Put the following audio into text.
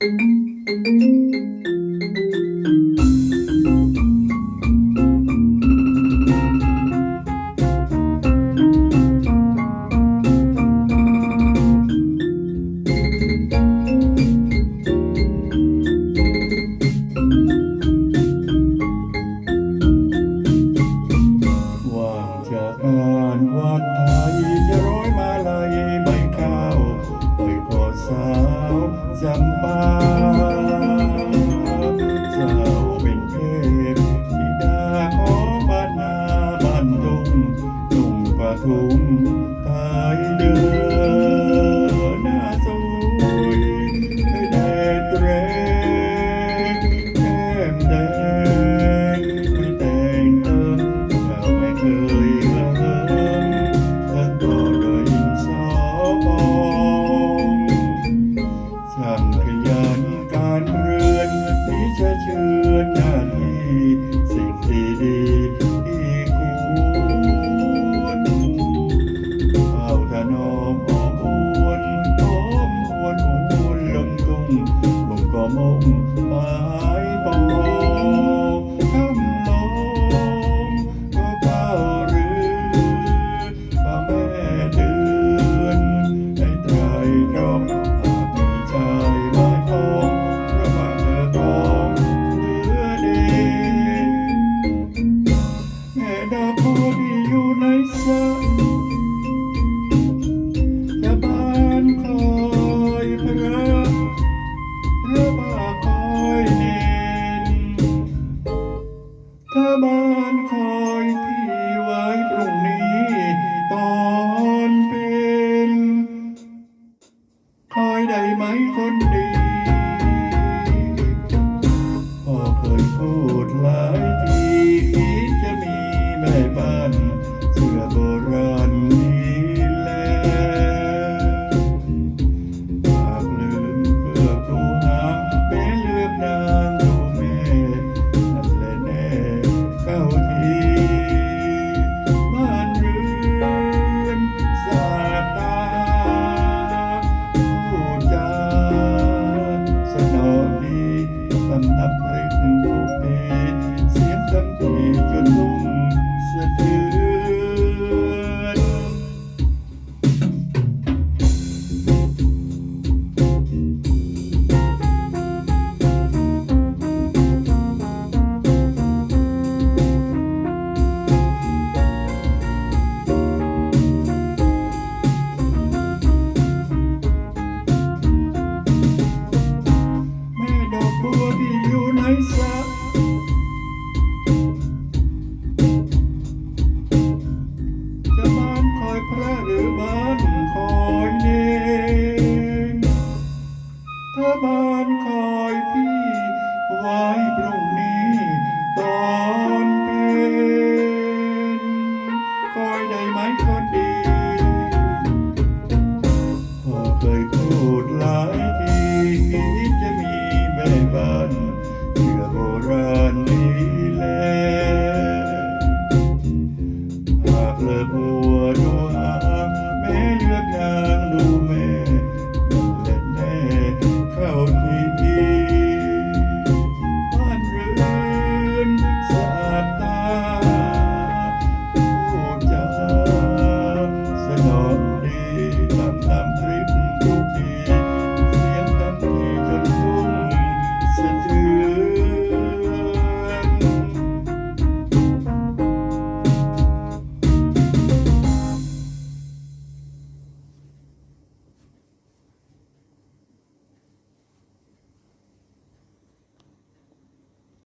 จากงานวัดไทยจะร้อยมาลัยใบข้าว สาจำปาเจ้าเป็นเทพธิดาของบ้านนาบ้านทุ่งทุ่งปทุมตายเดิน ไม้บอกคำลงก็เป้ารือพระแม่เดืนให้ไรตองอาภิชายไงระบาทเธอทอเหลือดีแม่ดาวพวดี ระบานคอยพี่ไว้พรุ่งนี้ตอนเป็นคอยได้ไหมคนดีพ่อเคยพูดหลายทีคิดจะมีแม่บ้นเชื่อโบราณนี้แลหากเลิกวัวด้วย